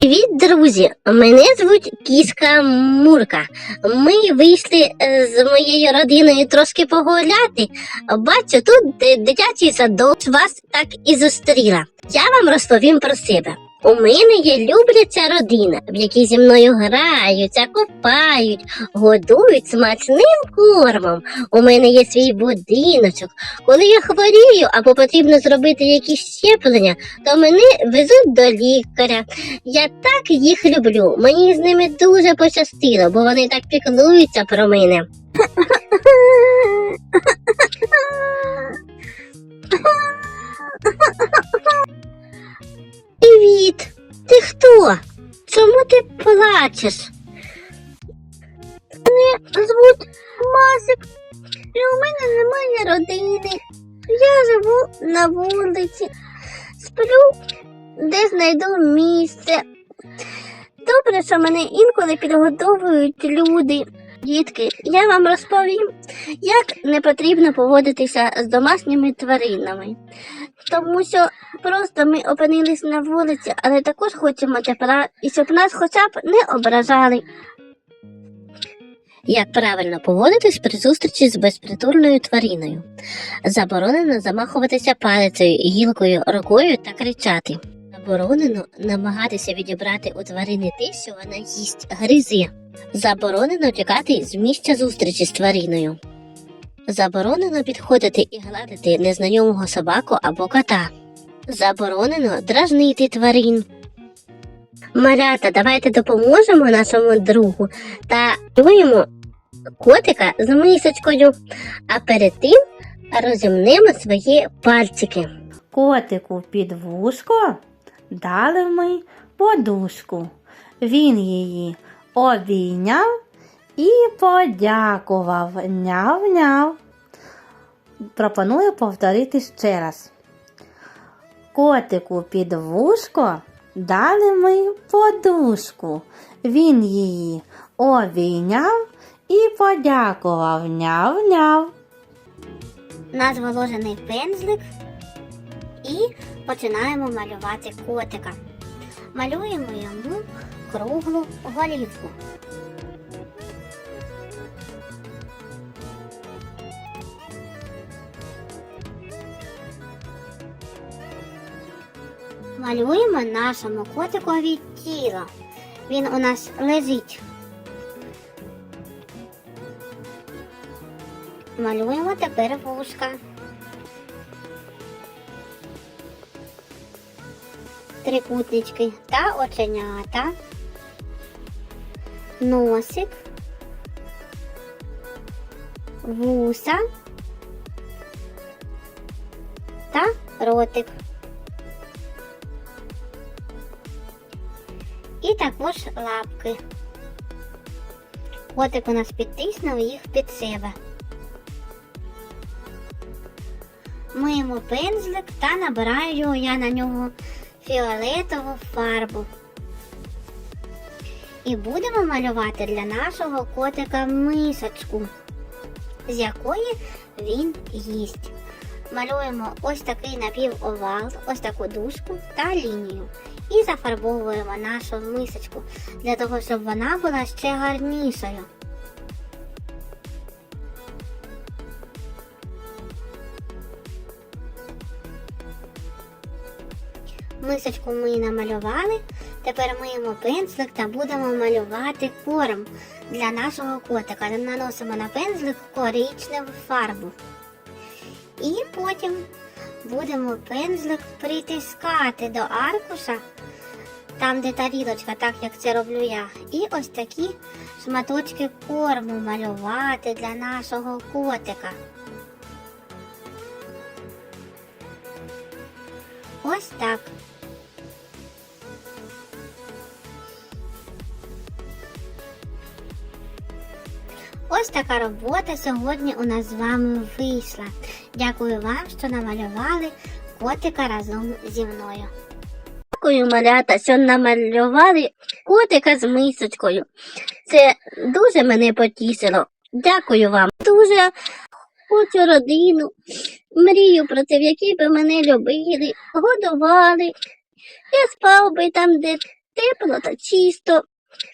Привіт, друзі! Мене звуть Кіска Мурка. Ми вийшли е, з моєю родиною трошки погуляти. Бачу, тут е, дитячий садок вас так і зустріла. Я вам розповім про себе. У мене є любляча родина, в якій зі мною граються, купають, годують смачним кормом. У мене є свій будиночок. Коли я хворію або потрібно зробити якісь щеплення, то мене везуть до лікаря. Я так їх люблю. Мені з ними дуже пощастило, бо вони так піклуються про мене. Привіт! Ти хто? Чому ти плачеш? Мене звуть Масик, і у мене немає родини. Я живу на вулиці, сплю, де знайду місце. Добре, що мене інколи підгодовують люди. Дітки, я вам розповім, як не потрібно поводитися з домашніми тваринами. Тому що просто ми опинились на вулиці, але також хочемо тепла, і щоб нас хоча б не ображали. Як правильно поводитись при зустрічі з безпритульною твариною? Заборонено замахуватися палицею, гілкою, рукою та кричати. Заборонено намагатися відібрати у тварини те, що вона їсть, гризе. Заборонено тікати з місця зустрічі з твариною. Заборонено підходити і гладити незнайомого собаку або кота. Заборонено дражнити тварин. Малята, давайте допоможемо нашому другу та малюємо котика з мисочкою, а перед тим розімнемо свої пальчики. Котику під вушко дали ми подушку. Він її обійняв і подякував. Няв-няв. Пропоную повторити ще раз. Котику під вушко дали ми подушку. Він її обійняв і подякував. Няв-няв. Нас вложений пензлик і починаємо малювати котика. Малюємо йому круглу голівку. Малюємо нашому котикові тіло. Він у нас лежить. Малюємо тепер вушка. Трикутнички та оченята. Носик. Вуса та ротик. І також лапки. Котик у нас підтиснув їх під себе. Миємо пензлик та набираю я на нього фіолетову фарбу. І будемо малювати для нашого котика мисочку, з якої він їсть. Малюємо ось такий напівовал, ось таку дужку та лінію. І зафарбовуємо нашу мисочку для того, щоб вона була ще гарнішою. Мисочку ми намалювали. Тепер миємо пензлик та будемо малювати корм для нашого котика. Наносимо на пензлик коричневу фарбу. І потім будемо пензлик притискати до аркуша, там де тарілочка, так як це роблю я. І ось такі шматочки корму малювати для нашого котика. Ось так. Ось така робота сьогодні у нас з вами вийшла. Дякую вам, що намалювали котика разом зі мною. Дякую, малята, що намалювали котика з мисочкою. Це дуже мене потішило. Дякую вам. Дуже хочу родину, мрію про це, в якій би мене любили, годували. Я спав би там, де тепло та чисто,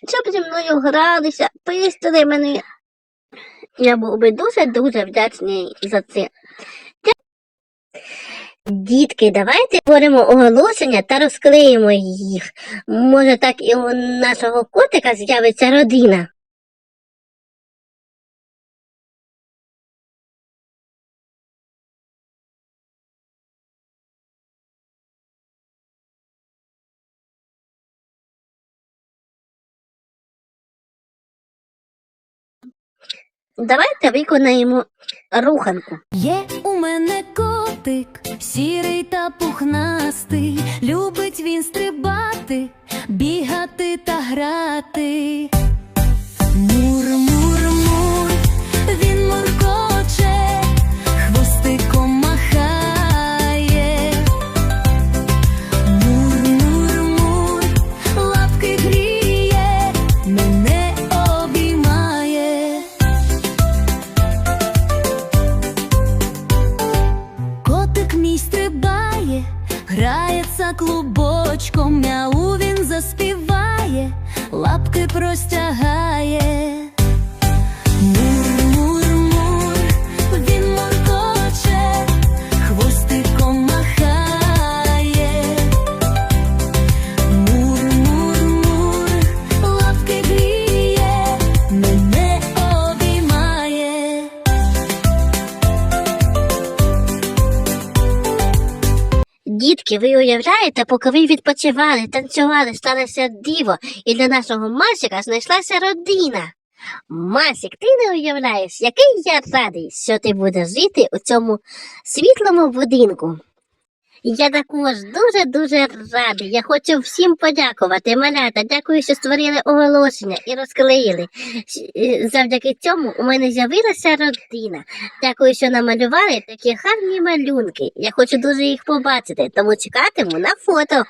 щоб зі мною гралися, пестили мене. Я був би дуже-дуже вдячний за це. Дітки, давайте створимо оголошення та розклеїмо їх. Може, так і у нашого котика з'явиться родина. Давайте виконаємо руханку. Є у мене котик, сірий та пухнастий, любить він стрибати, бігати та грати. Мур, мур, мур, він муркоче, Дітки, ви уявляєте, поки ви відпочивали, танцювали, сталося диво, і для нашого Масіка знайшлася родина. Масік, ти не уявляєш, який я радий, що ти будеш жити у цьому світлому будинку. Я також дуже-дуже радий. Я хочу всім подякувати. Малята, дякую, що створили оголошення і розклеїли. Е, Завдяки цьому у мене з'явилася родина. Дякую, що намалювали такі гарні малюнки. Я хочу дуже їх побачити, тому чекатиму на фото.